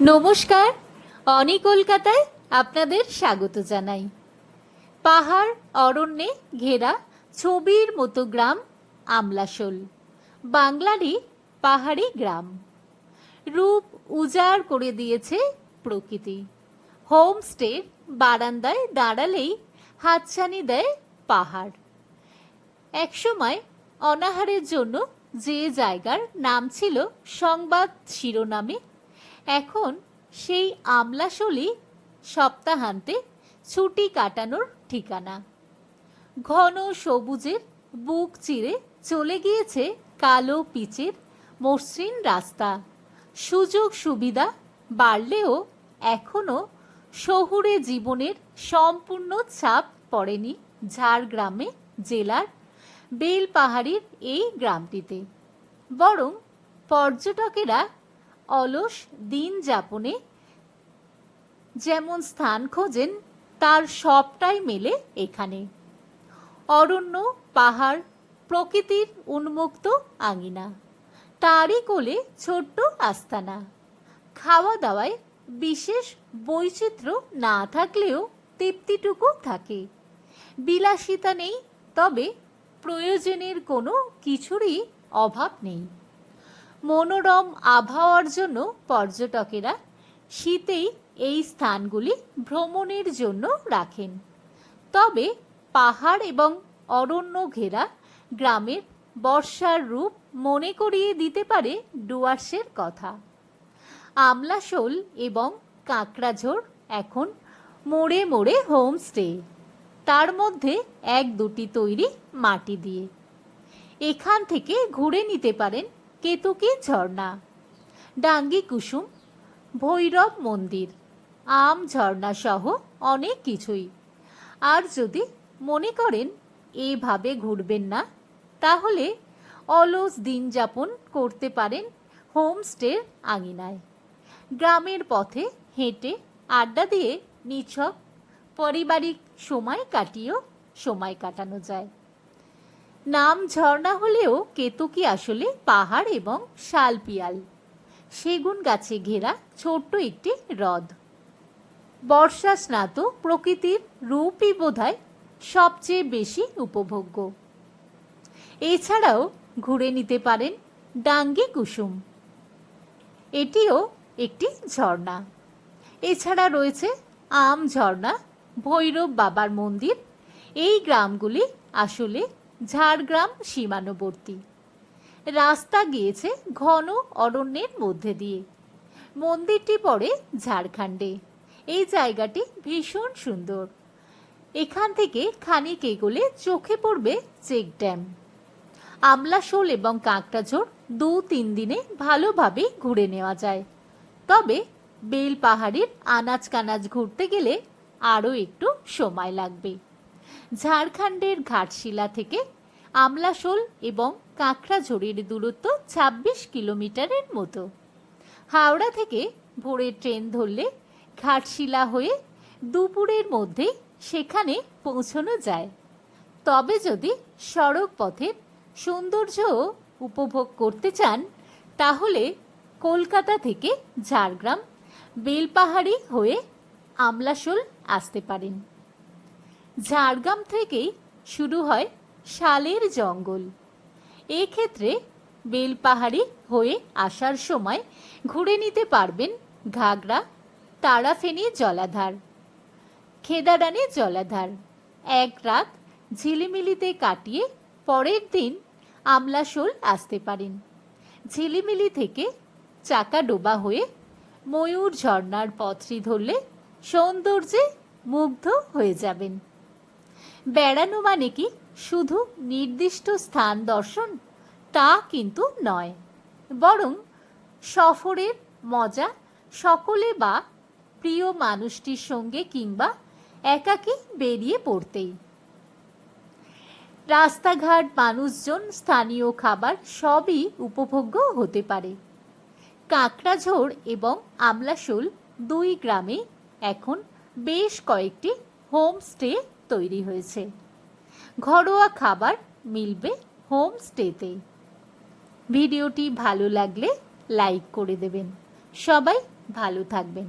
নমস্কার, অনি কলকাতায় আপনাদের স্বাগত জানাই। পাহাড় অরণ্যে ঘেরা ছবির মতো গ্রাম আমলাশোল, বাংলারই পাহাড়ি গ্রাম। রূপ উজাড় করে দিয়েছে প্রকৃতি। হোমস্টের বারান্দায় দাঁড়ালেই হাতছানি দেয় পাহাড়। একসময় অনাহারের জন্য যে জায়গার নাম ছিল সংবাদ শিরোনামে এখন সেই আমলাশলি সপ্তাহান্তে ছুটি কাটানোর ঠিকানা। ঘন সবুজের বুক চিরে চলে গিয়েছে কালো পিচের মসৃণ রাস্তা। সুযোগ সুবিধা বাড়লেও এখনও শহুরে জীবনের সম্পূর্ণ ছাপ পড়েনি ঝাড়গ্রামে জেলার বেলপাহাড়ির এই গ্রামটিতে। বরং পর্যটকেরা অলস দিন যাপনে যেমন স্থান খোঁজেন, তার সবটাই মেলে এখানে। অরণ্য, পাহাড়, প্রকৃতির উন্মুক্ত আঙিনা। তারই কোলে ছোট্ট আস্তানা। খাওয়া দাওয়ায় বিশেষ বৈচিত্র্য না থাকলেও তৃপ্তিটুকু থাকে। বিলাসিতা নেই, তবে প্রয়োজনের কোনো কিছুরই অভাব নেই। মনোরম আবহাওয়ার জন্য পর্যটকেরা শীতেই এই স্থানগুলি ভ্রমণের জন্য রাখেন। তবে পাহাড় এবং অরণ্য ঘেরা গ্রামের বর্ষার রূপ মনে করিয়ে দিতে পারে ডুয়ার্সের কথা। আমলাশোল এবং কাঁকড়াঝোড় এখন মোড়ে মোড়ে হোমস্টে, তার মধ্যে এক দুটি তৈরি মাটি দিয়ে। এখান থেকে ঘুরে নিতে পারেন কেতুকি ঝর্ণা। ডাঙ্গি কুসুম, ভৈরব মন্দির, আম ঝর্ণা সহ অনেক কিছুই। আর যদি মনে করেন এইভাবে ঘুরবেন না, তাহলে অলস দিন যাপন করতে পারেন হোমস্টের আঙিনায়। গ্রামের পথে হেঁটে আড্ডা দিয়ে নিছক, পারিবারিক সময় কাটিয়েও সময় কাটানো যায়। নাম ঝর্ণা হলেও কেতকি আসলে পাহাড় এবং শালপিয়াল। সেগুন গাছে ঘেরা ছোট্ট একটি হ্রদ। বর্ষা স্নাত প্রকৃতির রূপই বোধহয় সবচেয়ে বেশি উপভোগ্য। এছাড়াও ঘুরে নিতে পারেন ডাঙ্গি কুসুম। এটিও একটি ঝর্ণা। এছাড়া রয়েছে আম ঝর্ণা, ভৈরব বাবার মন্দির। এই গ্রামগুলি আসলে ঝাড়গ্রাম সীমানবর্তী রাস্তা গিয়েছে ঘন অরণ্যের মধ্যে দিয়ে। মন্দিরটি পড়ে ঝাড়খণ্ডে। এই জায়গাটি ভীষণ সুন্দর। এখান থেকে খানিক এগোলে চোখে পড়বে চেক ড্যাম। আমলাশোল এবং কাঁকড়াঝোড় দু তিন দিনে ভালোভাবে ঘুরে নেওয়া যায়। তবে বেল পাহাড়ের আনাজ কানাজ ঘুরতে গেলে আরও একটু সময় লাগবে। ঝাড়খণ্ডের ঘাটশিলা থেকে আমলাশোল এবং কাঁকড়াঝোড়ের দূরত্ব ২৬ কিলোমিটারের মতো। হাওড়া থেকে ভোরের ট্রেন ধরলে ঘাটশিলা হয়ে দুপুরের মধ্যে সেখানে পৌঁছানো যায়। তবে যদি সড়ক পথের সৌন্দর্য উপভোগ করতে চান, তাহলে কলকাতা থেকে ঝাড়গ্রাম, বেলপাহাড়ি হয়ে আমলাশোল আসতে পারেন। ঝাড়গ্রাম থেকেই শুরু হয় শালের জঙ্গল। এক্ষেত্রে বেলপাহাড়ি হয়ে আসার সময় ঘুরে নিতে পারবেন ঘাগড়া তারাফেনি জলাধার খেদারানি জলাধার। এক রাত ঝিলিমিলিতে কাটিয়ে পরের দিন আমলাশোল আসতে পারেন। ঝিলিমিলি থেকে চাকা ডোবা হয়ে ময়ূর ঝর্ণার পথটি ধরলে সৌন্দর্যে মুগ্ধ হয়ে যাবেন। বেড়ানো মানে কি? শুধু নির্দিষ্ট স্থান দর্শন? তা কিন্তু নয়। বরং সফরের মজা সকলে বা প্রিয় মানুষটির সঙ্গে কিংবা একাকী বেরিয়ে পড়তেই। রাস্তাঘাট, মানুষজন, স্থানীয় খাবার সবই উপভোগ্য হতে পারে। কাঁকড়াঝোড় এবং আমলাশোল দুই গ্রামে এখন বেশ কয়েকটি হোমস্টে তৈরি হয়েছে। ঘরোয়া খাবার মিলবে হোমস্টেতে ভিডিওটি ভালো লাগলে লাইক করে দেবেন। সবাই ভালো থাকবেন।